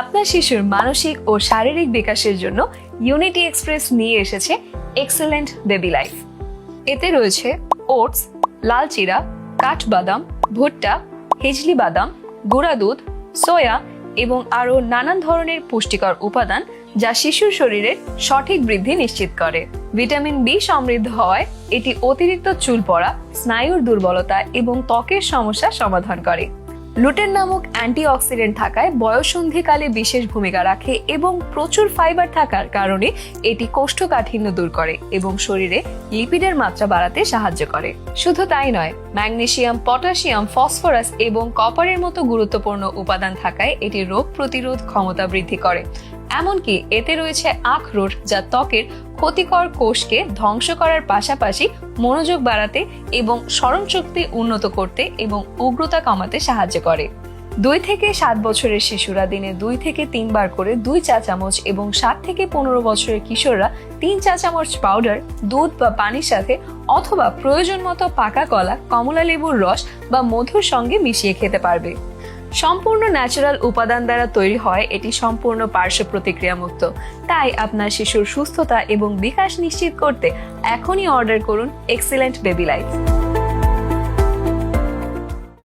আপনার শিশুর মানসিক ও শারীরিক বিকাশের জন্য ইউনিটি এক্সপ্রেস নিয়ে এসেছে এক্সেলেন্ট বেবি লাইফ এতে রয়েছে ওটস, লাল চিরা, কাঠবাদাম, ভুট্টা, হেজলি বাদাম, গুঁড়া দুধ, সোয়া এবং আরও নানান ধরনের পুষ্টিকর উপাদান যা শিশুর শরীরের সঠিক বৃদ্ধি নিশ্চিত করে। ভিটামিন বি সমৃদ্ধ হওয়ায় এটি অতিরিক্ত চুল পড়া, স্নায়ুর দুর্বলতা এবং ত্বকের সমস্যা সমাধান করে। লুটেন নামক অ্যান্টিঅক্সিডেন্ট থাকায় বয়সন্ধিকালে বিশেষ ভূমিকা রাখে এবং প্রচুর ফাইবার থাকার কারণে এটি কোষ্ঠকাঠিন্য দূর করে এবং শরীরে লিপিডের মাত্রা বাড়াতে সাহায্য করে। শুধু তাই নয় ম্যাগনেসিয়াম পটাশিয়াম ফসফরাস এবং কপারের মতো গুরুত্বপূর্ণ উপাদান থাকায় এটি রোগ প্রতিরোধ ক্ষমতা বৃদ্ধি করে। এমনকি এতে রয়েছে আখরোট যা ত্বকের ক্ষতিকর কোষকে ধ্বংস করার পাশাপাশি মনোযোগ বাড়াতে এবং স্মরণশক্তি উন্নত করতে এবং উগ্রতা কমাতে সাহায্য করে। দুই থেকে সাত বছরের শিশুরা দিনে দুই থেকে তিনবার করে দুই চা চামচ এবং সাত থেকে পনেরো বছরের কিশোররা তিন চা চামচ পাউডার, দুধ বা পানির সাথে অথবা প্রয়োজন মতো পাকা কলা কমলা লেবুর রস বা মধুর সঙ্গে মিশিয়ে খেতে পারবে। সম্পূর্ণ ন্যাচারাল উপাদান দ্বারা তৈরি হয়, এটি সম্পূর্ণ পার্শ্ব প্রতিক্রিয়া মুক্ত তাই আপনার শিশুর সুস্থতা এবং বিকাশ নিশ্চিত করতে এখনই অর্ডার করুন এক্সিলেন্ট বেবি লাইফ